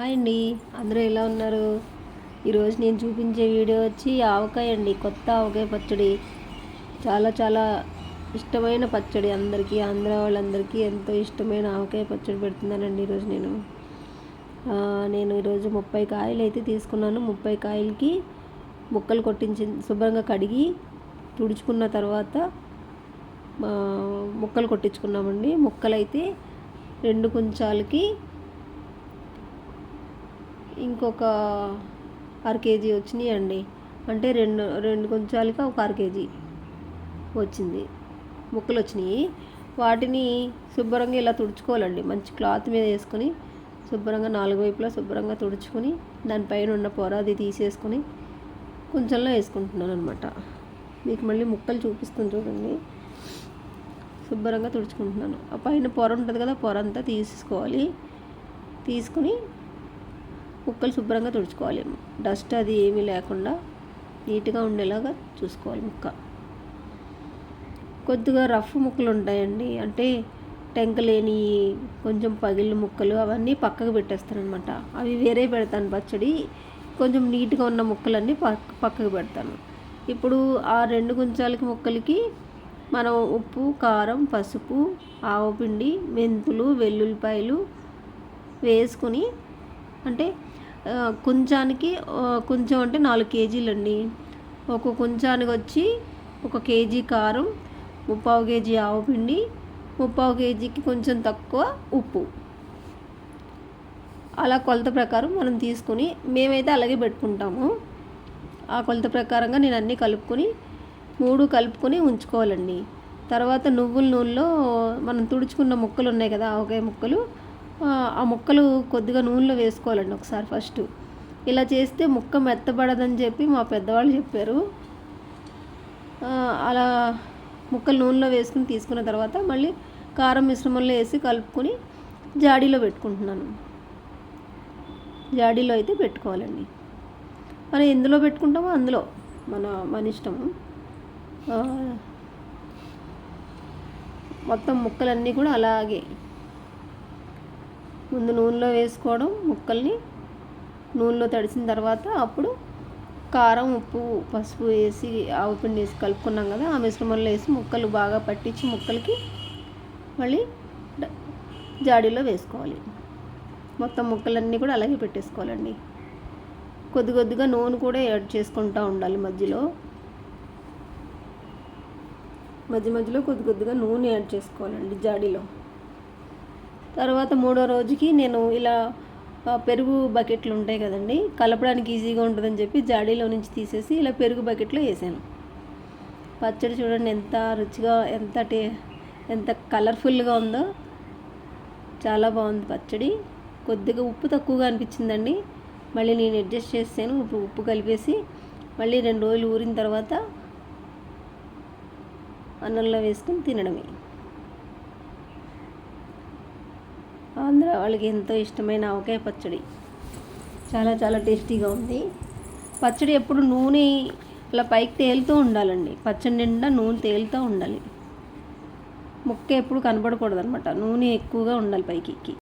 Hi అండి. అందరూ ఎలా ఉన్నారు? ఈరోజు నేను చూపించే వీడియో వచ్చి ఆవకాయ అండి. కొత్త ఆవకాయ పచ్చడి. చాలా చాలా ఇష్టమైన పచ్చడి అందరికీ ఆంధ్ర వాళ్ళందరికీ ఎంతో ఇష్టమైన ఆవకాయ పచ్చడి పెడుతున్నానండి ఈరోజు నేను. నేను ఈరోజు ముప్పై కాయలు అయితే తీసుకున్నాను. ముప్పై కాయలకి ముక్కలు కొట్టించి శుభ్రంగా కడిగి తుడుచుకున్న తర్వాత ముక్కలు కొట్టించుకున్నామండి. ముక్కలైతే రెండు కుంచాలకి ఇంకొక అర కేజీ వచ్చినాయి అండి. అంటే రెండు రెండు కొంచాలకి ఒక అర కేజీ వచ్చింది. ముక్కలు వచ్చినాయి. వాటిని శుభ్రంగా ఇలా తుడుచుకోవాలండి. మంచి క్లాత్ మీద వేసుకొని శుభ్రంగా నాలుగు వైపులా శుభ్రంగా తుడుచుకొని దానిపైన ఉన్న పొర అది తీసేసుకొని కొంచెంలో వేసుకుంటున్నాను అనమాట మీకు మళ్ళీ ముక్కలు చూపిస్తాను చూడండి. శుభ్రంగా తుడుచుకుంటున్నాను. ఆ పైన పొర ఉంటుంది కదా పొర అంతా తీసుకోవాలి తీసుకుని ముక్కలు శుభ్రంగా తుడుచుకోవాలి డస్ట్ అది ఏమీ లేకుండా నీట్గా ఉండేలాగా చూసుకోవాలి ముక్క. కొద్దిగా రఫ్ ముక్కలు ఉంటాయండి. అంటే టెంకలేని కొంచెం పగిలిన ముక్కలు అవన్నీ పక్కకు పెట్టేస్తానమాట అవి వేరే పెడతాను పచ్చడి. కొంచెం నీట్గా ఉన్న ముక్కలన్నీ పక్క పక్కకు పెడతాను. ఇప్పుడు ఆ రెండు గుంచాలకి ముక్కలకి మనం ఉప్పు కారం పసుపు ఆవపిండి మెంతులు వెల్లుల్లిపాయలు వేసుకుని అంటే కుంజానికి కొంచెం అంటే నాలుగు కేజీలు అండి ఒక కుంజానికి వచ్చి ఒక కేజీ కారం ముప్పావు కేజీ ఆవపిండి ముప్పావు కేజీకి కొంచెం తక్కువ ఉప్పు. అలా కొలత ప్రకారం మనం తీసుకుని మేమైతే అలాగే పెట్టుకుంటాము. ఆ కొలత ప్రకారంగా నేను అన్నీ కలుపుకొని మూడు కలుపుకొని ఉంచుకోవాలండి. తర్వాత నువ్వుల నూనెలో మనం తుడుచుకున్న ముక్కలు ఉన్నాయి కదా ఆవకాయ ముక్కలు ఆ, ముక్కలు కొద్దిగా నూనెలో వేసుకోవాలండి ఒకసారి ఫస్ట్. ఇలా చేస్తే ముక్క మెత్తబడదని చెప్పి మా పెద్దవాళ్ళు చెప్పారు. అలా ముక్కలు నూనెలో వేసుకుని తీసుకున్న తర్వాత మళ్ళీ కారం మిశ్రమంలో వేసి కలుపుకొని జాడీలో పెట్టుకుంటున్నాను. జాడీలో అయితే పెట్టుకోవాలండి. మనం ఎందులో పెట్టుకుంటామో అందులో మన మన ఇష్టము. మొత్తం ముక్కలన్నీ కూడా అలాగే ముందు నూనెలో వేసుకోవడం ముక్కల్ని నూనెలో తడిసిన తర్వాత అప్పుడు కారం ఉప్పు పసుపు వేసి ఆవు పిండి వేసి కలుపుకున్నాం కదా ఆ మిశ్రమంలో వేసి ముక్కలు బాగా పట్టించి ముక్కలకి మళ్ళీ జాడీలో వేసుకోవాలి. మొత్తం ముక్కలన్నీ కూడా అలాగే పెట్టేసుకోవాలండి. కొద్ది కొద్దిగా నూనె కూడా యాడ్ చేసుకుంటూ ఉండాలి మధ్యలో. మధ్య మధ్యలో కొద్ది కొద్దిగా నూనె యాడ్ చేసుకోవాలండి జాడీలో. తర్వాత మూడో రోజుకి నేను ఇలా పెరుగు బకెట్లు ఉంటాయి కదండి కలపడానికి ఈజీగా ఉంటుందని చెప్పి జాడీలో నుంచి తీసేసి ఇలా పెరుగు బకెట్లో వేసాను. పచ్చడి చూడండి ఎంత రుచిగా ఎంత టే ఎంత కలర్ఫుల్గా ఉందో. చాలా బాగుంది పచ్చడి. కొద్దిగా ఉప్పు తక్కువగా అనిపించిందండి. మళ్ళీ నేను అడ్జస్ట్ చేసాను ఉప్పు ఉప్పు కలిపేసి మళ్ళీ రెండు రోజులు ఊరిన తర్వాత అన్నంలో వేసుకుని తినడమే. ఆంధ్ర వాళ్ళకి ఎంతో ఇష్టమైన ఆవకాయ పచ్చడి. చాలా చాలా టేస్టీగా ఉంది. పచ్చడి ఎప్పుడు నూనె అలా పైకి తేలుతూ ఉండాలండి. పచ్చడి నిండా నూనె తేలుతూ ఉండాలి. ముక్క ఎప్పుడు కనబడకూడదు అనమాట నూనె ఎక్కువగా ఉండాలి పైకి ఎక్కి